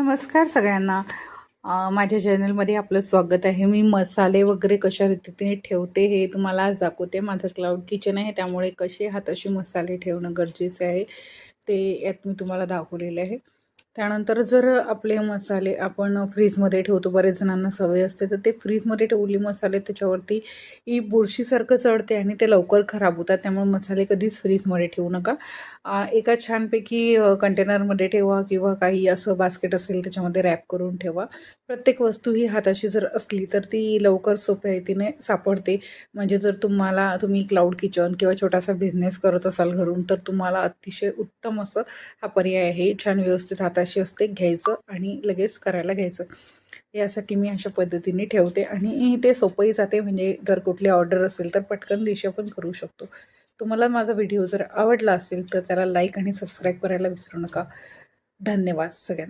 नमस्कार सगळ्यांना. माझ्या चॅनलमध्ये आपलं स्वागत आहे. मी मसाले वगैरे कशा रीतीने ठेवते हे तुम्हाला आज दाखवते. माझं क्लाउड किचन आहे त्यामुळे कसे हाताशी मसाले ठेवणं गरजेचे आहे ते यात मी तुम्हाला दाखवलेले आहे. त्यानंतर जर आपले मसाले आपण फ्रीजमध्ये ठेवतो बरेच जणांना सवय असते तर ते फ्रीजमध्ये ठेवले मसाले त्याच्यावरती ही बुरशीसारखं चढते आणि ते लवकर खराब होतात. त्यामुळे मसाले कधीच फ्रीजमध्ये ठेवू नका. एका छानपैकी कंटेनरमध्ये ठेवा किंवा काही असं बास्केट असेल त्याच्यामध्ये रॅप करून ठेवा. प्रत्येक वस्तू ही हाताशी जर असली तर ती लवकर सोप्या रीतीने सापडते. म्हणजे जर तुम्हाला तुम्ही क्लाउड किचन किंवा छोटासा बिझनेस करत असाल घरून तर तुम्हाला अतिशय उत्तम असं हा पर्याय आहे. छान व्यवस्थित हाताशी असते घ्यायचं आणि लगेच करायला घ्यायचं. यासाठी मी अशा पद्धतीने ठेवते आणि ते सोपंही जाते म्हणजे जर कुठली ऑर्डर असेल तर पटकन दिशा पण करू शकतो. तुम्हाला माझा व्हिडिओ जर आवडला असेल तर त्याला लाईक आणि सबस्क्राईब करायला विसरू नका. धन्यवाद सगळ्यांना.